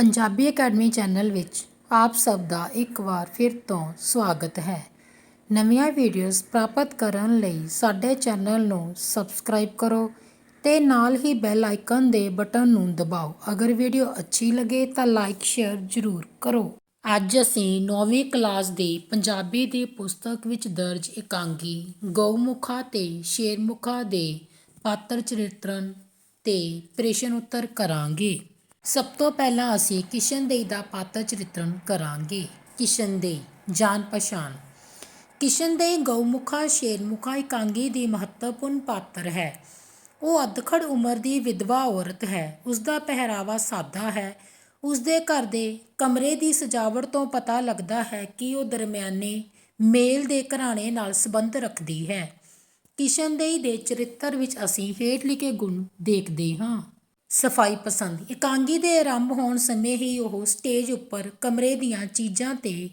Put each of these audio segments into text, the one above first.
Punjabi academy channel ਵਿੱਚ ਆਪ ਸਭ ਦਾ ਇੱਕ ਵਾਰ ਫਿਰ ਤੋਂ ਸਵਾਗਤ ਹੈ। ਨਵੀਆਂ ਵੀਡੀਓਜ਼ ਪ੍ਰਾਪਤ ਕਰਨ ਲਈ ਸਾਡੇ ਚੈਨਲ ਨੂੰ ਸਬਸਕ੍ਰਾਈਬ ਕਰੋ ਤੇ ਨਾਲ ਹੀ ਬੈਲ ਆਈਕਨ ਦੇ ਬਟਨ ਨੂੰ ਦਬਾਓ। ਅਗਰ ਵੀਡੀਓ ਅੱਛੀ ਲੱਗੇ ਤਾਂ ਲਾਈਕ, ਸ਼ੇਅਰ ਜ਼ਰੂਰ ਕਰੋ। ਅੱਜ ਅਸੀਂ 9ਵੀਂ ਕਲਾਸ ਦੀ ਪੰਜਾਬੀ ਦੀ ਪੁਸਤਕ ਵਿੱਚ ਦਰਜ ਇਕਾਂਗੀ ਗਊਮੁਖਾ ਤੇ ਸ਼ੇਰਮੁਖਾ ਦੇ ਪਾਤਰ ਚਰਿੱਤਰਨ ਤੇ ਪ੍ਰਸ਼ਨ ਉੱਤਰ ਕਰਾਂਗੇ। ਸਭ ਤੋਂ ਪਹਿਲਾਂ ਅਸੀਂ ਕਿਸ਼ਨਦੇਈ ਦਾ ਪਾਤਰ ਚਰਿੱਤਰਨ ਕਰਾਂਗੇ। ਕਿਸ਼ਨਦੇਈ ਜਾਣ ਪਛਾਣ। ਕਿਸ਼ਨਦੇਈ ਗਊਮੁਖਾ, ਸ਼ੇਰਮੁਖਾ, ਇਕਾਂਗੀ ਦੀ ਮਹੱਤਵਪੂਰਨ ਪਾਤਰ ਹੈ। ਉਹ ਅਧਖੜ ਉਮਰ ਦੀ ਵਿਧਵਾ ਔਰਤ ਹੈ। ਉਸ ਦਾ ਪਹਿਰਾਵਾ ਸਾਦਾ ਹੈ। ਉਸ ਦੇ ਘਰ ਦੇ ਕਮਰੇ ਦੀ ਸਜਾਵਟ ਤੋਂ ਪਤਾ ਲੱਗਦਾ ਹੈ ਕਿ ਉਹ ਦਰਮਿਆਨੇ ਮੇਲ ਦੇ ਘਰਾਣੇ ਨਾਲ ਸੰਬੰਧ ਰੱਖਦੀ ਹੈ। ਕਿਸ਼ਨਦੇਈ ਦੇ ਚਰਿੱਤਰ ਵਿੱਚ ਅਸੀਂ ਹੇਠ ਲਿਖੇ ਗੁਣ ਦੇਖਦੇ ਹਾਂ। ਸਫ਼ਾਈ ਪਸੰਦ। ਇਕਾਂਗੀ ਦੇ ਆਰੰਭ ਹੋਣ ਸਮੇਂ ਹੀ ਉਹ ਸਟੇਜ ਉੱਪਰ ਕਮਰੇ ਦੀਆਂ ਚੀਜ਼ਾਂ ਤੇ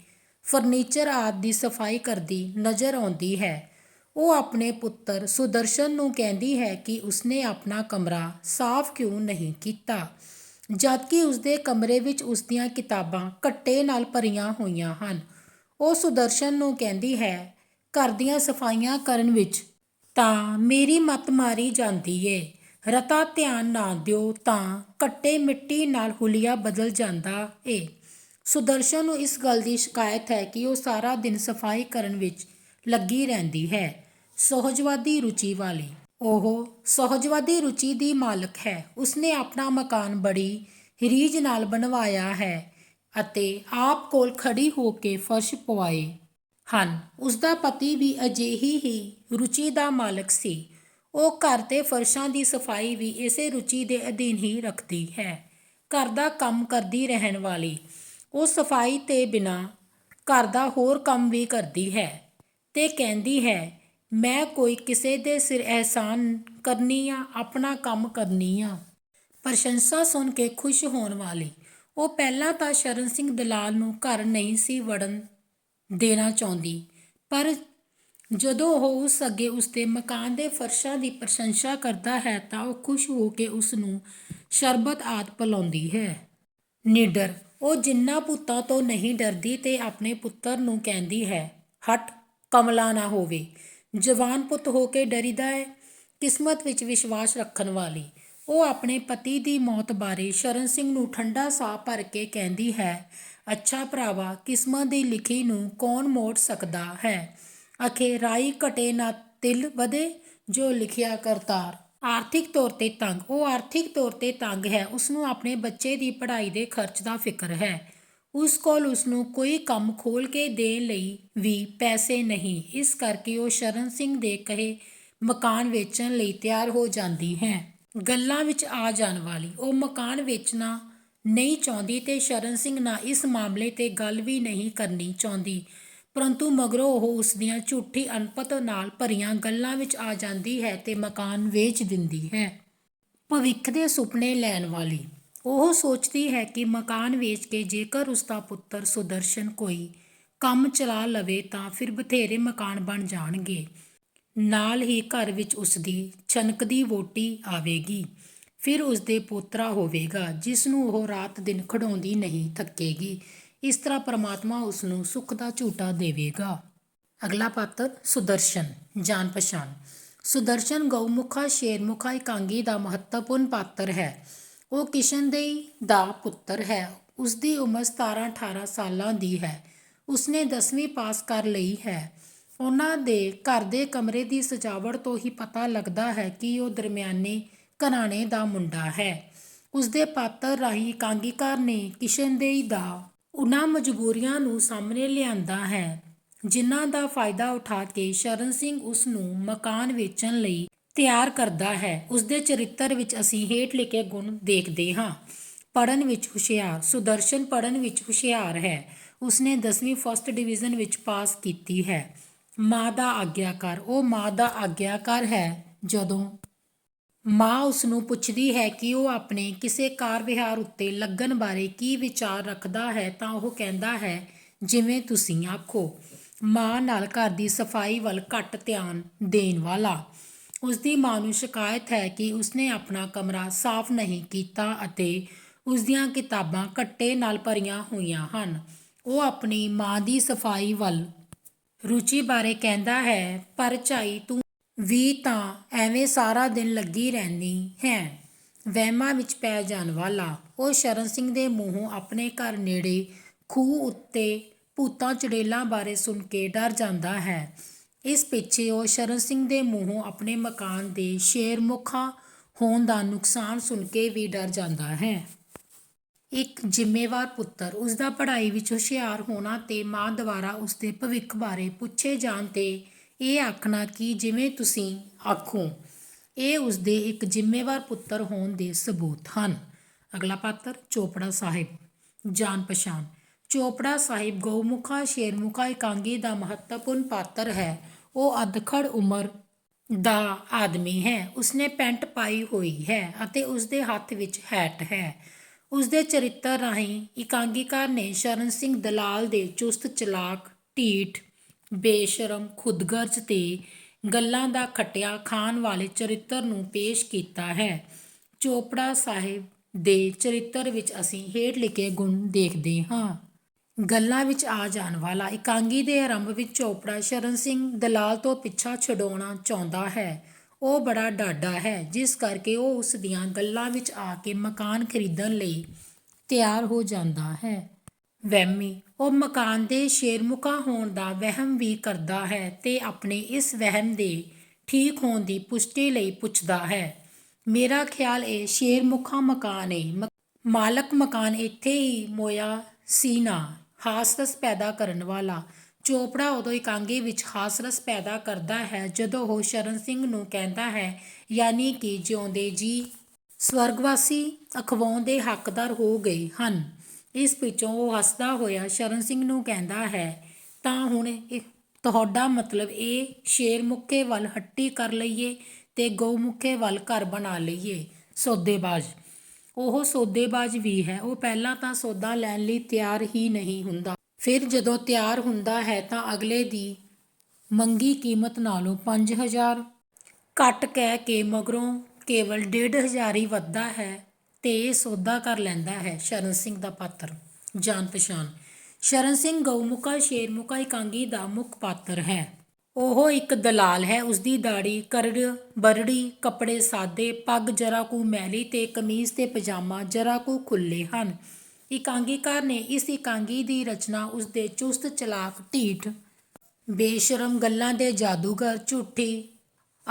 ਫਰਨੀਚਰ ਆਦਿ ਦੀ ਸਫ਼ਾਈ ਕਰਦੀ ਨਜ਼ਰ ਆਉਂਦੀ ਹੈ। ਉਹ ਆਪਣੇ ਪੁੱਤਰ ਸੁਦਰਸ਼ਨ ਨੂੰ ਕਹਿੰਦੀ ਹੈ ਕਿ ਉਸਨੇ ਆਪਣਾ ਕਮਰਾ ਸਾਫ਼ ਕਿਉਂ ਨਹੀਂ ਕੀਤਾ? ਜਦਕਿ ਉਸਦੇ ਕਮਰੇ ਵਿੱਚ ਉਸਦੀਆਂ ਕਿਤਾਬਾਂ ਕੱਟੇ ਨਾਲ ਭਰੀਆਂ ਹੋਈਆਂ ਹਨ, ਉਹ ਸੁਦਰਸ਼ਨ ਨੂੰ ਕਹਿੰਦੀ ਹੈ, ਘਰ ਦੀਆਂ ਸਫਾਈਆਂ ਕਰਨ ਵਿੱਚ ਤਾਂ ਮੇਰੀ ਮੱਤ ਮਾਰੀ ਜਾਂਦੀ ਏ। ਰਤਾ ਧਿਆਨ ਨਾ ਦਿਓ ਤਾਂ ਘੱਟੇ ਮਿੱਟੀ ਨਾਲ ਹੁਲੀਆ ਬਦਲ ਜਾਂਦਾ ਏ। ਸੁਦਰਸ਼ਨ ਨੂੰ ਇਸ ਗੱਲ ਦੀ ਸ਼ਿਕਾਇਤ ਹੈ ਕਿ ਉਹ ਸਾਰਾ ਦਿਨ ਸਫ਼ਾਈ ਕਰਨ ਵਿੱਚ ਲੱਗੀ ਰਹਿੰਦੀ ਹੈ। ਸਹਿਜਵਾਦੀ ਰੁਚੀ ਵਾਲੀ। ਉਹ ਸਹਿਜਵਾਦੀ ਰੁਚੀ ਦੀ ਮਾਲਕ ਹੈ। ਉਸਨੇ ਆਪਣਾ ਮਕਾਨ ਬੜੀ ਰੀਝ ਨਾਲ ਬਣਵਾਇਆ ਹੈ ਅਤੇ ਆਪ ਕੋਲ ਖੜੀ ਹੋ ਕੇ ਫਰਸ਼ ਪਵਾਏ ਹਨ। ਉਸਦਾ ਪਤੀ ਵੀ ਅਜਿਹੀ ਹੀ ਰੁਚੀ ਦਾ ਮਾਲਕ ਸੀ। ਉਹ ਘਰ ਤੇ ਫਰਸ਼ਾਂ ਦੀ ਸਫ਼ਾਈ ਵੀ ਇਸੇ ਰੁਚੀ ਦੇ ਅਧੀਨ ਹੀ ਰੱਖਦੀ ਹੈ। ਘਰ ਦਾ ਕੰਮ ਕਰਦੀ ਰਹਿਣ ਵਾਲੀ ਉਹ ਸਫ਼ਾਈ ਤੇ ਬਿਨਾਂ ਘਰ ਦਾ ਹੋਰ ਕੰਮ ਵੀ ਕਰਦੀ ਹੈ ਅਤੇ ਕਹਿੰਦੀ ਹੈ, ਮੈਂ ਕੋਈ ਕਿਸੇ ਦੇ ਸਿਰ ਅਹਿਸਾਨ ਕਰਨੀ ਆ ਆਪਣਾ ਕੰਮ ਕਰਨੀ ਆ। ਪ੍ਰਸ਼ੰਸਾ ਸੁਣ ਕੇ ਖੁਸ਼ ਹੋਣ ਵਾਲੀ, ਉਹ ਪਹਿਲਾਂ ਤਾਂ ਸ਼ਰਨ ਸਿੰਘ ਦਲਾਲ ਨੂੰ ਘਰ ਨਹੀਂ ਸੀ ਵੜਨ ਦੇਣਾ ਚਾਹੁੰਦੀ, ਪਰ ਜਦੋਂ ਉਹ ਉਸ ਅੱਗੇ ਉਸਦੇ ਮਕਾਨ ਦੇ ਫਰਸ਼ਾਂ ਦੀ ਪ੍ਰਸ਼ੰਸਾ ਕਰਦਾ ਹੈ ਤਾਂ ਉਹ ਖੁਸ਼ ਹੋ ਕੇ ਉਸ ਨੂੰ ਸ਼ਰਬਤ ਆਦਿ ਪਿਲਾਉਂਦੀ ਹੈ। ਨਿਡਰ, ਉਹ ਜਿੰਨਾ ਪੁੱਤਾਂ ਤੋਂ ਨਹੀਂ ਡਰਦੀ ਤੇ ਆਪਣੇ ਪੁੱਤਰ ਨੂੰ ਕਹਿੰਦੀ ਹੈ, ਹਟ, ਕਮਲਾ ਨਾ ਹੋਵੇ। ਜਵਾਨ ਪੁੱਤ ਹੋ ਕੇ ਡਰੀਦਾ ਹੈ, ਕਿਸਮਤ ਵਿੱਚ ਵਿਸ਼ਵਾਸ ਰੱਖਣ ਵਾਲੀ। ਉਹ ਆਪਣੇ ਪਤੀ ਦੀ ਮੌਤ ਬਾਰੇ ਸ਼ਰਨ ਸਿੰਘ ਨੂੰ ਠੰਡਾ ਸਾਹ ਭਰ ਕੇ ਕਹਿੰਦੀ ਹੈ, ਅੱਛਾ ਭਰਾਵਾ ਕਿਸਮਤ ਦੀ ਲਿਖੀ ਨੂੰ ਕੌਣ ਮੋੜ ਸਕਦਾ ਹੈ? ਅਖੇ ਰਾਈ ਘਟੇ ਨਾ ਤਿਲ ਵਧੇ, ਜੋ ਲਿਖਿਆ ਕਰਤਾਰ। ਆਰਥਿਕ ਤੌਰ ਤੇ ਤੰਗ। ਉਹ ਆਰਥਿਕ ਤੌਰ ਤੇ ਤੰਗ ਹੈ। ਉਸ ਨੂੰ ਆਪਣੇ ਬੱਚੇ ਦੀ ਪੜ੍ਹਾਈ ਦੇ ਖਰਚ ਦਾ ਫਿਕਰ ਹੈ। ਉਸ ਕੋਲ ਉਸ ਨੂੰ ਕੋਈ ਕੰਮ ਖੋਲ ਕੇ ਦੇਣ ਲਈ ਵੀ ਪੈਸੇ ਨਹੀਂ। ਇਸ ਕਰਕੇ ਉਹ ਸ਼ਰਨ ਸਿੰਘ ਦੇ ਕਹੇ ਮਕਾਨ ਵੇਚਣ ਲਈ ਤਿਆਰ ਹੋ ਜਾਂਦੀ ਹੈ। ਗੱਲਾਂ ਵਿੱਚ ਆ ਜਾਣ ਵਾਲੀ। ਉਹ ਮਕਾਨ ਵੇਚਣਾ ਨਹੀਂ ਚਾਹੁੰਦੀ ਤੇ ਸ਼ਰਨ ਸਿੰਘ ਨਾਲ ਇਸ ਮਾਮਲੇ ਤੇ ਗੱਲ ਵੀ ਨਹੀਂ ਕਰਨੀ ਚਾਹੁੰਦੀ। ਪਰੰਤੂ ਮਗਰੋਂ ਉਹ ਉਸ ਦੀਆਂ ਝੂਠੀ ਅਨਪਤ ਨਾਲ ਭਰੀਆਂ ਗੱਲਾਂ ਵਿੱਚ ਆ ਜਾਂਦੀ ਹੈ ਤੇ ਮਕਾਨ ਵੇਚ ਦਿੰਦੀ ਹੈ। ਭਵਿੱਖ ਦੇ ਸੁਪਨੇ ਲੈਣ ਵਾਲੀ। ਉਹ ਸੋਚਦੀ ਹੈ ਕਿ ਮਕਾਨ ਵੇਚ ਕੇ ਜੇਕਰ ਉਸ ਦਾ ਪੁੱਤਰ ਸੁਦਰਸ਼ਨ ਕੋਈ ਕੰਮ ਚਲਾ ਲਵੇ ਤਾਂ ਫਿਰ ਬਥੇਰੇ ਮਕਾਨ ਬਣ ਜਾਣਗੇ। ਨਾਲ ਹੀ ਘਰ ਵਿੱਚ ਉਸ ਦੀ ਛਨਕਦੀ ਵੋਟੀ ਆਵੇਗੀ। ਫਿਰ ਉਸ ਦੇ ਪੋਤਰਾ ਹੋਵੇਗਾ, ਜਿਸ ਨੂੰ ਉਹ ਰਾਤ ਦਿਨ ਖੜਾਉਂਦੀ ਨਹੀਂ ਥੱਕੇਗੀ। ਇਸ ਤਰ੍ਹਾਂ ਪ੍ਰਮਾਤਮਾ ਉਸ ਨੂੰ ਸੁੱਖ ਦਾ ਝੂਟਾ ਦੇਵੇਗਾ। ਅਗਲਾ ਪਾਤਰ, ਸੁਦਰਸ਼ਨ, ਜਾਣ ਪਛਾਣ। ਸੁਦਰਸ਼ਨ ਗਊਮੁਖਾ, ਸ਼ੇਰਮੁਖਾ, ਇਕਾਂਗੀ ਦਾ ਮਹੱਤਵਪੂਰਨ ਪਾਤਰ ਹੈ। ਉਹ ਕਿਸ਼ਨਦੇਈ ਦਾ ਪੁੱਤਰ ਹੈ। ਉਸ ਦੀ ਉਮਰ 17 18 ਸਾਲਾਂ ਦੀ ਹੈ। ਉਸਨੇ 10ਵੀਂ ਪਾਸ ਕਰ ਲਈ ਹੈ। ਉਹਨਾਂ ਦੇ ਘਰ ਦੇ ਕਮਰੇ ਦੀ ਸਜਾਵਟ ਤੋਂ ਹੀ ਪਤਾ ਲੱਗਦਾ ਹੈ ਕਿ ਉਹ ਦਰਮਿਆਨੇ ਘਰਾਣੇ ਦਾ ਮੁੰਡਾ ਹੈ। ਉਸ ਦੇ ਪਾਤਰ ਰਾਹੀਂ ਇਕਾਂਗੀਕਾਰ ਨੇ ਕਿਸ਼ਨਦੇਈ ਦਾ ਉਹਨਾਂ ਮਜਬੂਰੀਆਂ ਨੂੰ ਸਾਹਮਣੇ ਲਿਆਂਦਾ ਹੈ, ਜਿਨ੍ਹਾਂ ਦਾ ਫਾਇਦਾ ਉਠਾ ਕੇ ਸ਼ਰਨ ਸਿੰਘ ਉਸ ਨੂੰ ਮਕਾਨ ਵੇਚਣ ਲਈ ਤਿਆਰ ਕਰਦਾ ਹੈ। ਉਸ ਦੇ ਚਰਿੱਤਰ ਵਿੱਚ ਅਸੀਂ ਹੇਠ ਲਿਖੇ ਗੁਣ ਦੇਖਦੇ ਹਾਂ। ਪੜਨ ਵਿੱਚ ਹੁਸ਼ਿਆਰ, ਸੁਦਰਸ਼ਨ ਪੜਨ ਵਿੱਚ ਹੁਸ਼ਿਆਰ ਹੈ। ਉਸਨੇ 10ਵੀਂ ਫਸਟ ਡਿਵੀਜ਼ਨ ਵਿੱਚ ਪਾਸ ਕੀਤੀ ਹੈ। ਮਾਂ ਦਾ ਆਗਿਆਕਾਰ, ਉਹ ਮਾਂ ਦਾ ਆਗਿਆਕਾਰ ਹੈ ਜਦੋਂ ਮਾਂ ਉਸ ਨੂੰ ਪੁੱਛਦੀ ਹੈ ਕਿ ਉਹ ਆਪਣੇ ਕਿਸੇ ਕਾਰ ਵਿਹਾਰ ਉੱਤੇ ਲੱਗਣ ਬਾਰੇ ਕੀ ਵਿਚਾਰ ਰੱਖਦਾ ਹੈ ਤਾਂ ਉਹ ਕਹਿੰਦਾ ਹੈ, ਜਿਵੇਂ ਤੁਸੀਂ ਆਖੋ। ਮਾਂ ਨਾਲ ਘਰ ਦੀ ਸਫ਼ਾਈ ਵੱਲ ਘੱਟ ਧਿਆਨ ਦੇਣ ਵਾਲਾ। ਉਸ ਦੀ ਮਾਂ ਨੂੰ ਸ਼ਿਕਾਇਤ ਹੈ ਕਿ ਉਸਨੇ ਆਪਣਾ ਕਮਰਾ ਸਾਫ਼ ਨਹੀਂ ਕੀਤਾ ਅਤੇ ਉਸ ਦੀਆਂ ਕਿਤਾਬਾਂ ਕੱਟੇ ਨਾਲ ਭਰੀਆਂ ਹੋਈਆਂ ਹਨ। ਉਹ ਆਪਣੀ ਮਾਂ ਦੀ ਸਫ਼ਾਈ ਵੱਲ ਰੁਚੀ ਬਾਰੇ ਕਹਿੰਦਾ ਹੈ ਪਰ ਝਾਈ ਤੂੰ ਵੀ ਤਾਂ ਐਵੇਂ ਸਾਰਾ ਦਿਨ ਲੱਗੀ ਰਹਿੰਦੀ ਹੈ। ਵਹਿਮਾਂ ਵਿੱਚ ਪੈ ਜਾਣ ਵਾਲਾ, ਉਹ ਸ਼ਰਨ ਸਿੰਘ ਦੇ ਮੂੰਹੋਂ ਆਪਣੇ ਘਰ ਨੇੜੇ ਖੂਹ ਉੱਤੇ ਭੂਤਾਂ ਚੜੇਲਾਂ ਬਾਰੇ ਸੁਣ ਕੇ ਡਰ ਜਾਂਦਾ ਹੈ। ਇਸ ਪਿੱਛੇ ਉਹ ਸ਼ਰਨ ਸਿੰਘ ਦੇ ਮੂੰਹੋਂ ਆਪਣੇ ਮਕਾਨ ਦੇ ਸ਼ੇਰਮੁਖਾ ਹੋਣ ਦਾ ਨੁਕਸਾਨ ਸੁਣ ਕੇ ਵੀ ਡਰ ਜਾਂਦਾ ਹੈ। ਇੱਕ ਜ਼ਿੰਮੇਵਾਰ ਪੁੱਤਰ ਉਸ ਦਾ ਪੜ੍ਹਾਈ ਵਿੱਚ ਹੁਸ਼ਿਆਰ ਹੋਣਾ ਤੇ ਮਾਂ ਦੁਆਰਾ ਉਸ ਦੇ ਭਵਿੱਖ ਬਾਰੇ ਪੁੱਛੇ ਜਾਣ ਤੇ ਇਹ ਆਖਣਾ ਕਿ ਜਿਵੇਂ ਤੁਸੀਂ ਆਖੋ, ਇਹ ਉਸ ਦੇ ਇੱਕ ਜ਼ਿੰਮੇਵਾਰ ਪੁੱਤਰ ਹੋਣ ਦੇ ਸਬੂਤ ਹਨ। ਅਗਲਾ ਪਾਤਰ, ਚੋਪੜਾ ਸਾਹਿਬ। ਜਾਣ ਪਛਾਣ। ਚੋਪੜਾ ਸਾਹਿਬ ਗਊਮੁਖਾ, ਸ਼ੇਰਮੁਖਾ, ਇਕਾਂਗੀ ਦਾ ਮਹੱਤਵਪੂਰਨ ਪਾਤਰ ਹੈ। ਉਹ ਅਧਖੜ ਉਮਰ ਦਾ ਆਦਮੀ ਹੈ। ਉਸਨੇ ਪੈਂਟ ਪਾਈ ਹੋਈ ਹੈ ਅਤੇ ਉਸਦੇ ਹੱਥ ਵਿੱਚ ਹੈਟ ਹੈ। ਉਸਦੇ ਚਰਿੱਤਰ ਰਾਹੀਂ ਇਕਾਂਗੀਕਾਰ ਨੇ ਸ਼ਰਨ ਸਿੰਘ ਦਲਾਲ ਦੇ ਚੁਸਤ ਚਲਾਕ, ਢੀਠ ਬੇਸ਼ਰਮ ਖੁਦਗਰਜ਼ ਤੇ ਗੱਲਾਂ ਦਾ ਖਟਿਆ ਖਾਣ ਵਾਲੇ ਚਰਿੱਤਰ ਨੂੰ ਪੇਸ਼ ਕੀਤਾ ਹੈ। ਚੋਪੜਾ ਸਾਹਿਬ ਦੇ ਚਰਿੱਤਰ ਵਿੱਚ ਅਸੀਂ ਹੇਠ ਲਿਖੇ ਗੁਣ ਦੇਖਦੇ ਹਾਂ। ਗੱਲਾਂ ਵਿੱਚ ਆ ਜਾਣ ਵਾਲਾ ਇਕਾਂਗੀ ਦੇ ਆਰੰਭ ਵਿੱਚ ਚੋਪੜਾ ਸ਼ਰਨ ਸਿੰਘ ਦਲਾਲ ਤੋਂ ਪਿੱਛਾ ਛਡਾਉਣਾ ਚਾਹੁੰਦਾ ਹੈ। ਉਹ ਬੜਾ ਡਾਡਾ ਹੈ, ਜਿਸ ਕਰਕੇ ਉਹ ਉਸ ਦੀਆਂ ਗੱਲਾਂ ਵਿੱਚ ਆ ਕੇ ਮਕਾਨ ਖਰੀਦਣ ਲਈ ਤਿਆਰ ਹੋ ਜਾਂਦਾ ਹੈ। ਵਹਿਮੀ। ਉਹ ਮਕਾਨ ਦੇ ਸ਼ੇਰਮੁਖਾ ਹੋਣ ਦਾ ਵਹਿਮ ਵੀ ਕਰਦਾ ਹੈ ਤੇ ਆਪਣੇ ਇਸ ਵਹਿਮ ਦੇ ਠੀਕ ਹੋਣ ਦੀ ਪੁਸ਼ਟੀ ਲਈ ਪੁੱਛਦਾ ਹੈ। ਮੇਰਾ ਖਿਆਲ ਇਹ ਸ਼ੇਰਮੁਖਾ ਮਕਾਨ ਹੈ ਮ- ਮਾਲਕ ਮਕਾਨ ਇੱਥੇ ਹੀ ਮੋਇਆ ਸੀ ਨਾ। ਹਾਸਰਸ ਪੈਦਾ ਕਰਨ ਵਾਲਾ। ਚੋਪੜਾ ਉਦੋਂ ਇਕਾਂਗੀ ਵਿੱਚ ਹਾਸਰਸ ਪੈਦਾ ਕਰਦਾ ਹੈ ਜਦੋਂ ਉਹ ਸ਼ਰਨ ਸਿੰਘ ਨੂੰ ਕਹਿੰਦਾ ਹੈ, ਯਾਨੀ ਕਿ ਜਿਉਂਦੇ ਜੀ। ਸਵਰਗਵਾਸੀ ਅਖਵਾਉਣ ਦੇ ਹੱਕਦਾਰ ਹੋ ਗਏ ਹਨ। ਇਸ ਪਿੱਛੋਂ ਉਹ ਹੱਸਦਾ ਹੋਇਆ ਸ਼ਰਨ ਸਿੰਘ ਨੂੰ ਕਹਿੰਦਾ ਹੈ, ਤਾਂ ਹੁਣ ਇਹ ਤੁਹਾਡਾ ਮਤਲਬ ਇਹ ਸ਼ੇਰ ਮੁੱਖੇ ਵੱਲ ਹੱਟੀ ਕਰ ਲਈਏ ਤੇ ਗਊ ਵੱਲ ਘਰ ਬਣਾ ਲਈਏ, ਸੌਦੇਬਾਜ਼। ਉਹ ਸੌਦੇਬਾਜ਼ ਵੀ ਹੈ। ਉਹ ਪਹਿਲਾਂ ਤਾਂ ਸੌਦਾ ਲੈਣ ਲਈ ਤਿਆਰ ਹੀ ਨਹੀਂ ਹੁੰਦਾ। ਫਿਰ ਜਦੋਂ ਤਿਆਰ ਹੁੰਦਾ ਹੈ ਤਾਂ ਅਗਲੇ ਦੀ ਮੰਗੀ ਕੀਮਤ ਨਾਲੋਂ 5000 ਘੱਟ ਕਹਿ ਕੇ ਮਗਰੋਂ ਕੇਵਲ 1500 ਹੀ ਵੱਧਦਾ ਹੈ। ਤੇ ਸੌਦਾ ਕਰ ਲੈਂਦਾ ਹੈ ਸ਼ਰਨ ਸਿੰਘ ਦਾ ਪਾਤਰ। ਜਾਣ ਪਛਾਣ ਸ਼ਰਨ ਸਿੰਘ ਗਊਮੁਖਾ, ਸ਼ੇਰਮੁਖਾ, ਇਕਾਂਗੀ ਦਾ ਮੁੱਖ ਪਾਤਰ ਹੈ। ਉਹ ਇੱਕ ਦਲਾਲ ਹੈ, ਉਸਦੀ ਦਾੜੀ ਕਰੜ, ਬਰੜੀ, ਕੱਪੜੇ ਸਾਦੇ, ਪੱਗ ਜਰਾ ਕੁ ਮੈਲੀ ਤੇ ਕਮੀਜ਼ ਤੇ ਪਜਾਮਾ ਜਰਾ ਕੁ ਖੁੱਲੇ ਹਨ। ਇਕਾਂਗੀਕਾਰ ਨੇ ਇਸ ਇਕਾਂਗੀ ਦੀ ਰਚਨਾ ਉਸਦੇ ਚੁਸਤ ਚਲਾਕ ਢੀਠ, ਬੇਸ਼ਰਮ ਗੱਲਾਂ ਦੇ ਜਾਦੂਗਰ, ਝੂਠੀ,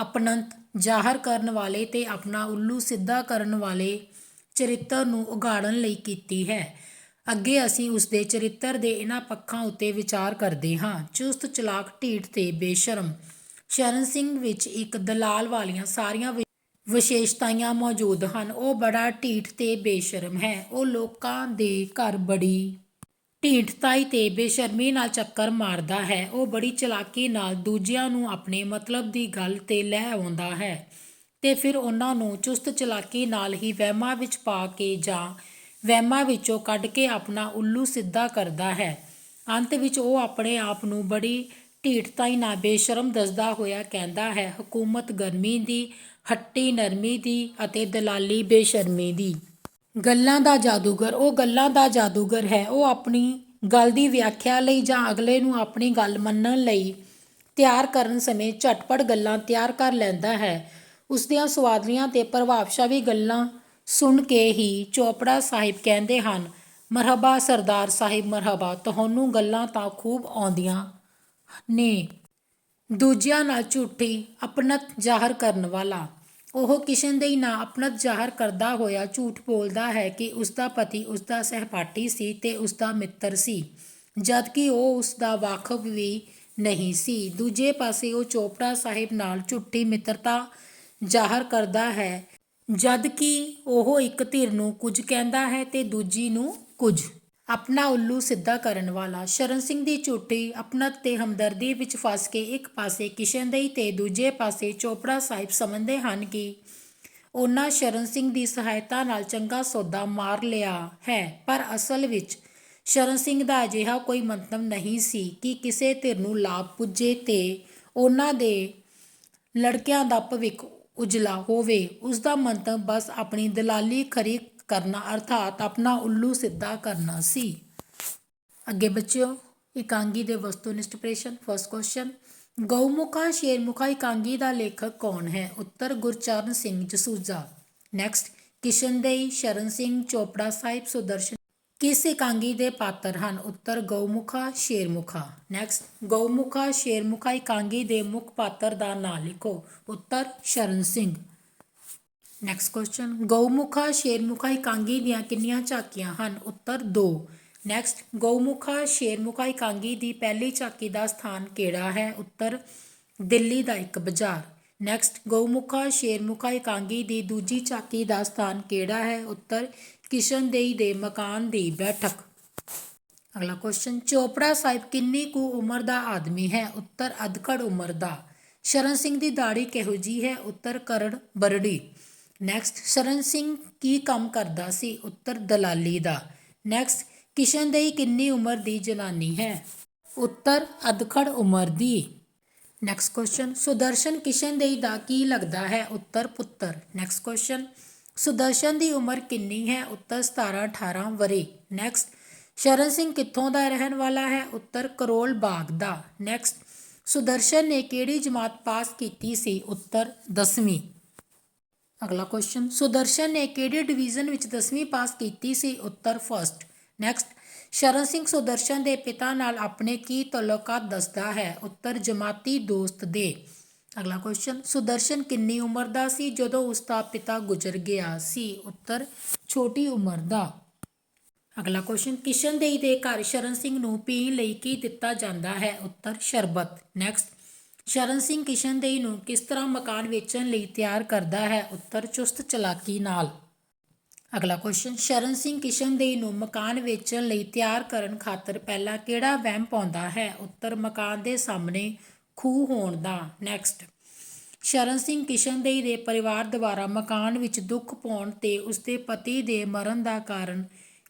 ਅਪਨੰਤ, ਜ਼ਾਹਰ ਕਰਨ ਵਾਲੇ ਤੇ ਆਪਣਾ ਉੱਲੂ ਸਿੱਧਾ ਕਰਨ ਵਾਲੇ ਚਰਿੱਤਰ ਨੂੰ ਉਗਾੜਨ ਲਈ ਕੀਤੀ ਹੈ। ਅੱਗੇ ਅਸੀਂ ਉਸ ਦੇ ਚਰਿੱਤਰ ਦੇ ਇਹਨਾਂ ਪੱਖਾਂ ਉੱਤੇ ਵਿਚਾਰ ਕਰਦੇ ਹਾਂ। ਚੁਸਤ ਚਲਾਕ ਢੀਠ ਤੇ ਬੇਸ਼ਰਮ, ਸ਼ਰਨ ਸਿੰਘ ਵਿੱਚ ਇੱਕ ਦਲਾਲ ਵਾਲੀਆਂ ਸਾਰੀਆਂ ਵਿ- ਵਿਸ਼ੇਸ਼ਤਾਵਾਂ ਮੌਜੂਦ ਹਨ। ਉਹ ਬੜਾ ਢੀਠ ਤੇ ਬੇਸ਼ਰਮ ਹੈ। ਉਹ ਲੋਕਾਂ ਦੇ ਘਰ ਬੜੀ ਢੀਠਤਾਈ ਤੇ ਬੇਸ਼ਰਮੀ ਨਾਲ ਚੱਕਰ ਮਾਰਦਾ ਹੈ। ਉਹ ਬੜੀ ਚਲਾਕੀ ਨਾਲ ਦੂਜਿਆਂ ਨੂੰ ਆਪਣੇ ਮਤਲਬ ਦੀ ਗੱਲ ਤੇ ਲੈ ਆਉਂਦਾ ਹੈ। ਤੇ ਫਿਰ ਉਹਨਾਂ ਨੂੰ ਚੁਸਤ ਚਲਾਕੀ ਨਾਲ ਹੀ ਵਹਿਮਾਂ ਵਿੱਚ ਪਾ ਕੇ ਜਾਂ ਵਹਿਮਾਂ ਵਿੱਚੋਂ ਕੱਢ ਕੇ ਆਪਣਾ ਉੱਲੂ ਸਿੱਧਾ ਕਰਦਾ ਹੈ। ਅੰਤ ਵਿੱਚ ਉਹ ਆਪਣੇ ਆਪ ਨੂੰ ਬੜੀ ਢੀਠਤਾਈ ਨਾਲ ਬੇਸ਼ਰਮ ਦੱਸਦਾ ਹੋਇਆ ਕਹਿੰਦਾ ਹੈ, ਹਕੂਮਤ ਗਰਮੀ ਦੀ, ਹੱਟੀ ਨਰਮੀ ਦੀ ਅਤੇ ਦਲਾਲੀ ਬੇਸ਼ਰਮੀ ਦੀ। ਗੱਲਾਂ ਦਾ ਜਾਦੂਗਰ, ਉਹ ਗੱਲਾਂ ਦਾ ਜਾਦੂਗਰ ਹੈ। ਉਹ ਆਪਣੀ ਗੱਲ ਦੀ ਵਿਆਖਿਆ ਲਈ ਜਾਂ ਅਗਲੇ ਨੂੰ ਆਪਣੀ ਗੱਲ ਮੰਨਣ ਲਈ ਤਿਆਰ ਕਰਨ ਸਮੇਂ ਝਟਪਟ ਗੱਲਾਂ ਤਿਆਰ ਕਰ ਲੈਂਦਾ ਹੈ। ਉਸ ਦੀਆਂ ਸਵਾਦਲੀਆਂ ਤੇ ਪ੍ਰਭਾਵਸ਼ਾਲੀ ਗੱਲਾਂ ਸੁਣ ਕੇ ਹੀ ਚੋਪੜਾ ਸਾਹਿਬ ਕਹਿੰਦੇ ਹਨ, ਮਰਹਬਾ ਸਰਦਾਰ ਸਾਹਿਬ, ਮਰਹਬਾ, ਤੁਹਾਨੂੰ ਗੱਲਾਂ ਤਾਂ ਖੂਬ ਆਉਂਦੀਆਂ ਨੇ। ਦੂਜਿਆਂ ਨਾਲ ਝੂਠੀ ਅਪਨਤ ਜ਼ਾਹਰ ਕਰਨ ਵਾਲਾ। ਉਹ ਕਿਸ਼ਨਦੇਈ ਨਾਲ ਅਪਨਤ ਜ਼ਾਹਰ ਕਰਦਾ ਹੋਇਆ ਝੂਠ ਬੋਲਦਾ ਹੈ ਕਿ ਉਸ ਦਾ ਪਤੀ ਉਸ ਦਾ ਸਹਿਪਾਠੀ ਸੀ ਤੇ ਉਸ ਦਾ ਮਿੱਤਰ ਸੀ, ਜਦਕਿ ਉਹ ਉਸ ਦਾ ਵਾਕਫ ਵੀ ਨਹੀਂ ਸੀ। ਦੂਜੇ ਪਾਸੇ ਉਹ ਚੋਪੜਾ ਸਾਹਿਬ ਨਾਲ ਝੂਠੀ ਮਿੱਤਰਤਾ ਜ਼ਾਹਰ ਕਰਦਾ ਹੈ। ਜਦਕਿ ਉਹ ਇੱਕ ਧਿਰ ਨੂੰ ਕੁਝ ਕਹਿੰਦਾ ਹੈ ਤੇ ਦੂਜੀ ਨੂੰ ਕੁਝ। ਆਪਣਾ ਉੱਲੂ ਸਿੱਧਾ ਕਰਨ ਵਾਲਾ ਸ਼ਰਨ ਸਿੰਘ ਦੀ ਝੂਠੀ ਅਪਨਤ ਤੇ ਹਮਦਰਦੀ ਵਿੱਚ ਫਸ ਕੇ ਇੱਕ ਪਾਸੇ ਕਿਸ਼ਨਦਈ ਤੇ ਦੂਜੇ ਪਾਸੇ ਚੋਪੜਾ ਸਾਹਿਬ ਸਮਝਦੇ ਹਨ ਕਿ ਉਹਨਾਂ ਸ਼ਰਨ ਸਿੰਘ ਦੀ ਸਹਾਇਤਾ ਨਾਲ ਚੰਗਾ ਸੌਦਾ ਮਾਰ ਲਿਆ ਹੈ। ਪਰ ਅਸਲ ਵਿੱਚ ਸ਼ਰਨ ਸਿੰਘ ਦਾ ਅਜਿਹਾ ਕੋਈ ਮੰਤਵ ਨਹੀਂ ਸੀ ਕਿ ਕਿਸੇ ਧਿਰ ਨੂੰ ਲਾਭ ਪੁੱਜੇ ਤੇ ਉਹਨਾਂ ਦੇ ਲੜਕਿਆਂ ਦਾ ਭਵਿੱਖ ਉਜਲਾ ਹੋਵੇ। ਉਸ ਦਾ ਮੰਤਵ ਬਸ ਆਪਣੀ ਦਲਾਲੀ ਖਰੀ ਕਰਨਾ ਅਰਥਾਤ ਆਪਣਾ ਉੱਲੂ ਸਿੱਧਾ ਕਰਨਾ ਸੀ। ਅੱਗੇ ਬੱਚਿਓ, ਇਕਾਂਗੀ ਦੇ ਵਸਤੂਨਿਸ਼ਟ ਪ੍ਰਸ਼ਨ ਫਸਟ ਕੁਐਸਚਨ ਗਊਮੁਖਾ, ਸ਼ੇਰਮੁਖਾ ਇਕਾਂਗੀ ਦਾ ਲੇਖਕ ਕੌਣ ਹੈ? ਉੱਤਰ, ਗੁਰਚਰਨ ਸਿੰਘ ਜਸੂਜਾ। ਨੈਕਸਟ ਕਿਸ਼ਨਦੇਈ, ਸ਼ਰਨ ਸਿੰਘ ਚੋਪੜਾ ਸਾਹਿਬ, ਸੁਦਰਸ਼ਨ ਕਿਸ ਇਕਾਂਗੀ ਦੇ ਪਾਤਰ ਹਨ। ਉੱਤਰ ਗਊਮੁਖਾ, ਸ਼ੇਰਮੁਖਾ। ਨੈਕਸਟ ਗਊਮੁਖਾ, ਸ਼ੇਰਮੁਖਾ ਇਕਾਂਗੀ ਦੇ ਮੁੱਖ ਪਾਤਰ ਦਾ ਨਾਂ ਲਿਖੋ। ਉੱਤਰ, ਸ਼ਰਨ ਸਿੰਘ। ਨੈਕਸਟ ਕੁਐਸਚਨ ਗਊਮੁਖਾ, ਸ਼ੇਰਮੁਖਾ ਇਕਾਂਗੀ ਦੀਆਂ ਕਿੰਨੀਆਂ ਝਾਕੀਆਂ ਹਨ? ਉੱਤਰ 2 ਨੈਕਸਟ ਗਊਮੁਖਾ, ਸ਼ੇਰਮੁਖਾ ਇਕਾਂਗੀ ਦੀ ਪਹਿਲੀ ਝਾਕੀ ਦਾ ਸਥਾਨ ਕਿਹੜਾ ਹੈ? ਉੱਤਰ, ਦਿੱਲੀ ਦਾ ਇੱਕ ਬਾਜ਼ਾਰ। ਨੈਕਸਟ ਗਊਮੁਖਾ, ਸ਼ੇਰਮੁਖਾ ਇਕਾਂਗੀ ਦੀ ਦੂਜੀ ਝਾਕੀ ਦਾ ਸਥਾਨ ਕਿਹੜਾ ਹੈ? ਉੱਤਰ ਕਿਸ਼ਨਦੇਈ ਦੇ ਮਕਾਨ ਦੀ ਬੈਠਕ। ਅਗਲਾ ਕੁਐਸਚਨ ਚੋਪੜਾ ਸਾਹਿਬ ਕਿੰਨੀ ਕੁ ਉਮਰ ਦਾ ਆਦਮੀ ਹੈ? ਉੱਤਰ, ਅਧਖੜ ਉਮਰ ਦਾ। ਸ਼ਰਨ ਸਿੰਘ ਦੀ ਦਾੜੀ ਕਿਹੋ ਜੀ ਹੈ? ਉੱਤਰ ਕਰੜ ਬਰੜੀ। ਨੈਕਸਟ ਸ਼ਰਨ ਸਿੰਘ ਕੀ ਕੰਮ ਕਰਦਾ ਸੀ? ਉੱਤਰ, ਦਲਾਲੀ ਦਾ। ਨੈਕਸਟ ਕਿਸ਼ਨਦੇਈ ਕਿੰਨੀ ਉਮਰ ਦੀ ਜਨਾਨੀ ਹੈ? ਉੱਤਰ, ਅਧਖੜ ਉਮਰ ਦੀ। ਨੈਕਸਟ ਕੁਐਸਚਨ ਸੁਦਰਸ਼ਨ ਕਿਸ਼ਨਦੇਈ ਦਾ ਕੀ ਲੱਗਦਾ ਹੈ? ਉੱਤਰ, ਪੁੱਤਰ। ਨੈਕਸਟ ਕੁਐਸਚਨ ਸੁਦਰਸ਼ਨ ਦੀ ਉਮਰ ਕਿੰਨੀ ਹੈ? ਉੱਤਰ 17 18 ਵਰੇ ਨੈਕਸਟ ਸ਼ਰਨ ਸਿੰਘ ਕਿੱਥੋਂ ਦਾ ਰਹਿਣ ਵਾਲਾ ਹੈ? ਉੱਤਰ ਕਰੋਲ ਬਾਗ ਦਾ। ਨੈਕਸਟ ਸੁਦਰਸ਼ਨ ਨੇ ਕਿਹੜੀ ਜਮਾਤ ਪਾਸ ਕੀਤੀ ਸੀ? ਉੱਤਰ 10ਵੀਂ ਅਗਲਾ ਕੁਐਸਚਨ ਸੁਦਰਸ਼ਨ ਨੇ ਕਿਹੜੇ ਡਿਵੀਜ਼ਨ ਵਿੱਚ 10ਵੀਂ ਪਾਸ ਕੀਤੀ ਸੀ? ਉੱਤਰ ਫਸਟ ਨੈਕਸਟ ਸ਼ਰਨ ਸਿੰਘ ਸੁਦਰਸ਼ਨ ਦੇ ਪਿਤਾ ਨਾਲ ਆਪਣੇ ਕੀ ਤਾਲੁਕਾਤ ਦੱਸਦਾ ਹੈ? ਉੱਤਰ ਜਮਾਤੀ ਦੋਸਤ ਦੇ। ਅਗਲਾ ਕੁਐਸਚਨ ਸੁਦਰਸ਼ਨ ਕਿੰਨੀ ਉਮਰ ਦਾ ਸੀ ਜਦੋਂ ਉਸ ਦਾ ਪਿਤਾ ਗੁਜ਼ਰ ਗਿਆ ਸੀ? ਉੱਤਰ, ਛੋਟੀ ਉਮਰ ਦਾ। ਅਗਲਾ ਕੁਐਸਚਨ ਕਿਸ਼ਨਦੇਈ ਦੇ ਘਰ ਸ਼ਰਨ ਸਿੰਘ ਨੂੰ ਪੀਣ ਲਈ ਕੀ ਦਿੱਤਾ ਜਾਂਦਾ ਹੈ? ਉੱਤਰ, ਸ਼ਰਬਤ। ਨੈਕਸਟ ਸ਼ਰਨ ਸਿੰਘ ਕਿਸ਼ਨਦੇਈ ਨੂੰ ਕਿਸ ਤਰ੍ਹਾਂ ਮਕਾਨ ਵੇਚਣ ਲਈ ਤਿਆਰ ਕਰਦਾ ਹੈ? ਉੱਤਰ, ਚੁਸਤ ਚਲਾਕੀ ਨਾਲ। ਅਗਲਾ ਕੁਐਸਚਨ ਸ਼ਰਨ ਸਿੰਘ ਕਿਸ਼ਨਦੇਈ ਨੂੰ ਮਕਾਨ ਵੇਚਣ ਲਈ ਤਿਆਰ ਕਰਨ ਖਾਤਰ ਪਹਿਲਾਂ ਕਿਹੜਾ ਵਹਿਮ ਪਾਉਂਦਾ ਹੈ? ਉੱਤਰ, ਮਕਾਨ ਦੇ ਸਾਹਮਣੇ ਖੂਹ ਹੋਣ ਦਾ। ਨੈਕਸਟ ਸ਼ਰਨ ਸਿੰਘ ਕਿਸ਼ਨਦੇਈ ਦੇ ਪਰਿਵਾਰ ਦੁਆਰਾ ਮਕਾਨ ਵਿੱਚ ਦੁੱਖ ਪਾਉਣ ਤੇ ਉਸਦੇ ਪਤੀ ਦੇ ਮਰਨ ਦਾ ਕਾਰਨ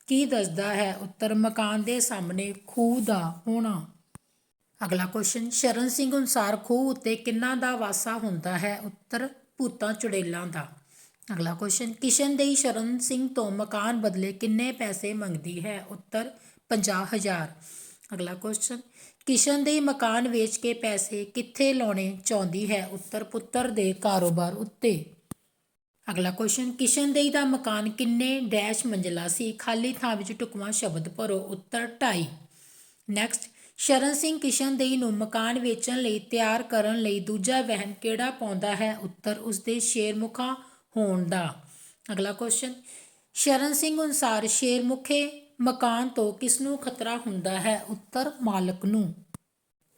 ਕੀ ਦੱਸਦਾ ਹੈ? ਉੱਤਰ, ਮਕਾਨ ਦੇ ਸਾਹਮਣੇ ਖੂਹ ਦਾ ਹੋਣਾ। ਅਗਲਾ ਕੁਐਸਚਨ ਸ਼ਰਨ ਸਿੰਘ ਅਨੁਸਾਰ ਖੂਹ ਉੱਤੇ ਕਿੰਨਾ ਦਾ ਵਾਸਾ ਹੁੰਦਾ ਹੈ? ਉੱਤਰ, ਭੂਤਾਂ ਚੁੜੇਲਾਂ ਦਾ। ਅਗਲਾ ਕੁਐਸਚਨ ਕਿਸ਼ਨਦੇਈ ਸ਼ਰਨ ਸਿੰਘ ਤੋਂ ਮਕਾਨ ਬਦਲੇ ਕਿੰਨੇ ਪੈਸੇ ਮੰਗਦੀ ਹੈ? ਉੱਤਰ 50000 ਅਗਲਾ ਕੁਐਸਚਨ ਕਿਸ਼ਨਦੇਈ ਮਕਾਨ ਵੇਚ ਕੇ ਪੈਸੇ ਕਿੱਥੇ ਲਾਉਣੇ ਚਾਹੁੰਦੀ ਹੈ? ਉੱਤਰ ਪੁੱਤਰ ਦੇ ਕਾਰੋਬਾਰ ਉੱਤੇ। ਅਗਲਾ ਕੁਐਸਚਨ ਕਿਸ਼ਨਦੇਈ ਦਾ ਮਕਾਨ ਕਿੰਨੇ ਡੈਸ਼ ਮੰਜ਼ਲਾ ਸੀ? ਖਾਲੀ ਥਾਂ ਵਿੱਚ ਟੁਕਵਾਂ ਸ਼ਬਦ ਭਰੋ। ਉੱਤਰ 2.5 ਨੈਕਸਟ ਸ਼ਰਨ ਸਿੰਘ ਕਿਸ਼ਨ ਦੇਈ ਨੂੰ ਮਕਾਨ ਵੇਚਣ ਲਈ ਤਿਆਰ ਕਰਨ ਲਈ ਦੂਜਾ ਵਹਿਮ ਕਿਹੜਾ ਪਾਉਂਦਾ ਹੈ? ਉੱਤਰ ਉਸਦੇ ਸ਼ੇਰਮੁਖਾ ਹੋਣ ਦਾ। ਅਗਲਾ ਕੁਐਸਚਨ ਸ਼ਰਨ ਸਿੰਘ ਅਨੁਸਾਰ ਸ਼ੇਰਮੁਖੇ ਮਕਾਨ ਤੋਂ ਕਿਸ ਨੂੰ ਖਤਰਾ ਹੁੰਦਾ ਹੈ? ਉੱਤਰ ਮਾਲਕ ਨੂੰ।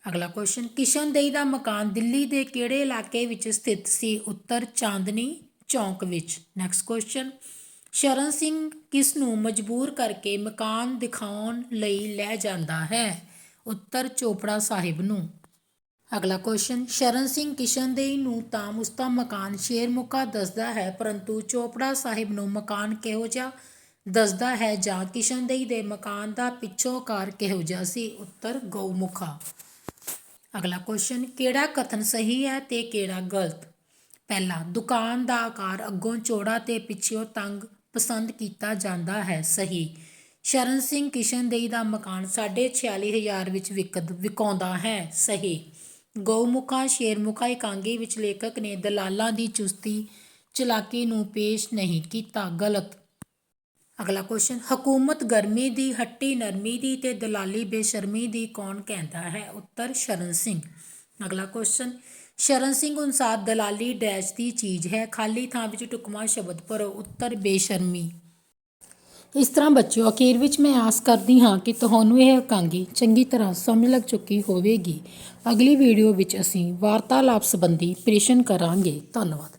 ਅਗਲਾ ਕੁਐਸਚਨ ਕਿਸ਼ਨਦੇਈ ਦਾ ਮਕਾਨ ਦਿੱਲੀ ਦੇ ਕਿਹੜੇ ਇਲਾਕੇ ਵਿੱਚ ਸਥਿਤ ਸੀ? ਉੱਤਰ, ਚਾਂਦਨੀ ਚੌਂਕ ਵਿੱਚ। ਨੈਕਸਟ ਕੁਐਸਚਨ ਸ਼ਰਨ ਸਿੰਘ ਕਿਸ ਨੂੰ ਮਜਬੂਰ ਕਰਕੇ ਮਕਾਨ ਦਿਖਾਉਣ ਲਈ ਲੈ ਜਾਂਦਾ ਹੈ? ਉੱਤਰ, ਚੋਪੜਾ ਸਾਹਿਬ ਨੂੰ। ਅਗਲਾ ਕੁਐਸਚਨ ਸ਼ਰਨ ਸਿੰਘ ਕਿਸ਼ਨਦੇਈ ਨੂੰ ਤਾਂ ਉਸਦਾ ਮਕਾਨ ਸ਼ੇਰਮੁਖਾ ਦੱਸਦਾ ਹੈ, ਪਰੰਤੂ ਚੋਪੜਾ ਸਾਹਿਬ ਨੂੰ ਮਕਾਨ ਕਿਹੋ ਜਿਹਾ ਦੱਸਦਾ ਹੈ, ਜਾਂ ਕਿਸ਼ਨਦੇਈ ਦੇ ਮਕਾਨ ਦਾ ਪਿੱਛੋਂ ਪਿੱਛੋਕਾਰ ਕਿਹੋ ਜਿਹਾ ਸੀ? ਉੱਤਰ ਗਊਮੁਖਾ। ਅਗਲਾ ਕੁਐਸਚਨ ਕਿਹੜਾ ਕਥਨ ਸਹੀ ਹੈ ਤੇ ਕਿਹੜਾ ਗਲਤ? ਪਹਿਲਾ, ਦੁਕਾਨ ਦਾ ਆਕਾਰ ਅੱਗੋਂ ਚੌੜਾ ਤੇ ਪਿੱਛੋਂ ਤੰਗ ਪਸੰਦ ਕੀਤਾ ਜਾਂਦਾ ਹੈ ਸਹੀ। ਸ਼ਰਨ ਸਿੰਘ ਕਿਸ਼ਨਦੇਈ ਦਾ ਮਕਾਨ 46500 ਵਿੱਚ ਵਿਕਦ, ਵਿਕਾਉਂਦਾ ਹੈ ਸਹੀ। ਗਊਮੁਖਾ, ਸ਼ੇਰਮੁਖਾ ਇਕਾਂਗੀ ਵਿੱਚ ਲੇਖਕ ਨੇ ਦਲਾਲਾਂ ਦੀ ਚੁਸਤੀ ਚਲਾਕੀ ਨੂੰ ਪੇਸ਼ ਨਹੀਂ ਕੀਤਾ, ਗਲਤ। ਅਗਲਾ ਕੁਐਸਚਨ ਹਕੂਮਤ ਗਰਮੀ ਦੀ, ਹੱਟੀ ਨਰਮੀ ਦੀ ਤੇ ਦਲਾਲੀ ਬੇਸ਼ਰਮੀ ਦੀ ਕੌਣ ਕਹਿੰਦਾ ਹੈ? ਉੱਤਰ ਸ਼ਰਨ ਸਿੰਘ। ਅਗਲਾ ਕੁਐਸਚਨ ਸ਼ਰਨ ਸਿੰਘ ਅਨੁਸਾਰ ਦਲਾਲੀ ਡੈਸ਼ ਦੀ ਚੀਜ਼ ਹੈ, ਖਾਲੀ ਥਾਂ ਵਿੱਚ ਟੁਕਮਾ ਸ਼ਬਦ ਭਰੋ, ਉੱਤਰ ਬੇਸ਼ਰਮੀ। ਇਸ ਤਰ੍ਹਾਂ ਬੱਚਿਓ, ਅਖੀਰ ਵਿੱਚ ਮੈਂ ਆਸ ਕਰਦੀ ਹਾਂ ਕਿ ਤੁਹਾਨੂੰ ਇਹ ਇਕਾਂਗੀ ਚੰਗੀ ਤਰ੍ਹਾਂ ਸਮਝ ਲੱਗ ਚੁੱਕੀ ਹੋਵੇਗੀ। ਅਗਲੀ ਵੀਡੀਓ ਵਿੱਚ ਅਸੀਂ ਵਾਰਤਾਲਾਪ ਸੰਬੰਧੀ ਪ੍ਰਸ਼ਨ ਕਰਾਂਗੇ। ਧੰਨਵਾਦ।